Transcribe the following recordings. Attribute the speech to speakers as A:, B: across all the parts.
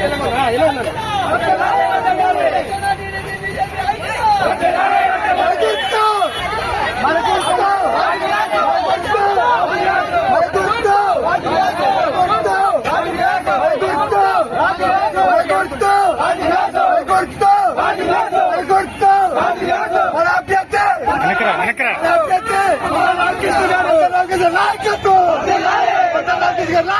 A: వెనకరా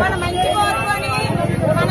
B: మన మంచి కోరుకొని మన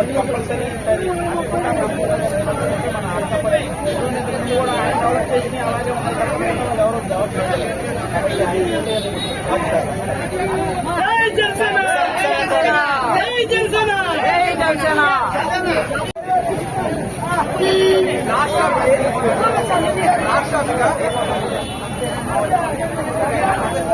C: కాబట్టి కంపల్సరీ ఈసారి అనుకుంటా మన ఆంధ్రప్రదేశ్ కూడా ఆయన డెవలప్ చేసి అలాగే ఉన్న డెవలప్ డెవలప్
A: అన్న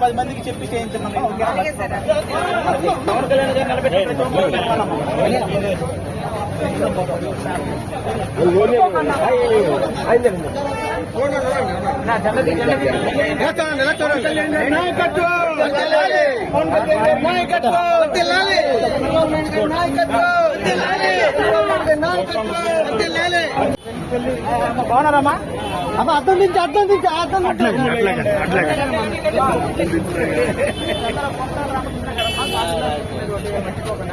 C: పది మందికి చెప్పి చేయించమని. పవన్ కళ్యాణ్ గారు నిలబెట్టి ప్రతి ఒక్కరు కలవాలమ్మా. నా జల్లది జల్లది బాగున్నారమ్మా అమ్మ అర్థం నుంచి అర్థం నుంచి అర్థం
A: అట్లాగే అట్లాగే అట్లాగే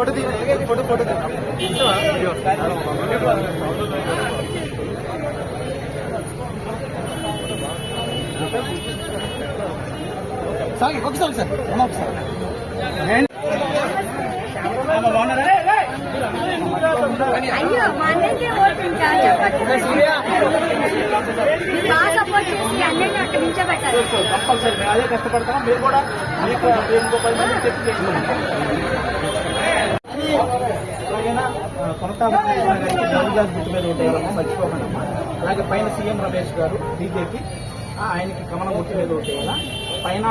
C: కలపండి ఫోటో తీయండి ఫోటో ఫోటో సాగి ఒకసారి సార్ అమ్మ ఒకసారి
B: అయ్యో మా అన్నయ్యకే ఓటించాలి చెప్పచ్చు బాగా సపోర్ట్ చేసి అన్నయ్యని అక్కడ నిల్చోబెట్టాలి
C: కంపల్సరీ మేము అదే కష్టపడతాం మీరు కూడా మీకు ఇంకో పది మంది చెప్పి చేయండి. కొనసాగుతున్న గారికి గుర్తు మీద ఓటేయాలమ్మా మర్చిపోకండి అలాగే పైన సీఎం రమేష్ గారు బీజేపీ ఆయనకి కమలం గుర్తు మీద ఓటేయాలా పైన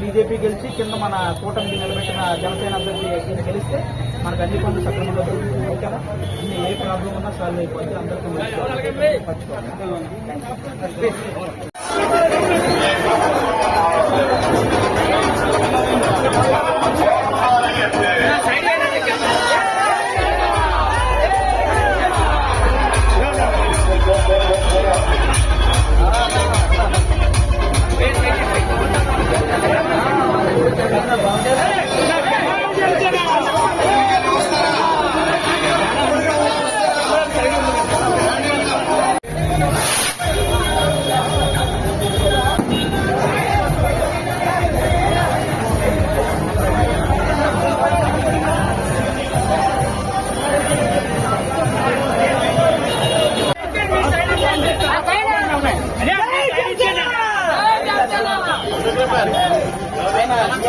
C: బీజేపీ గెలిచి కింద మన కూటమికి నిలబెట్టిన జనసేన అభ్యర్థి గెలిస్తే మనకు అన్ని పనులు సక్రమంలో దొరుకుతుంది ఓకేనా అన్ని ఏ ప్రాబ్లం ఉన్నా సాల్వ్ అయిపోతే అందరికీ మర్చిపోకండి.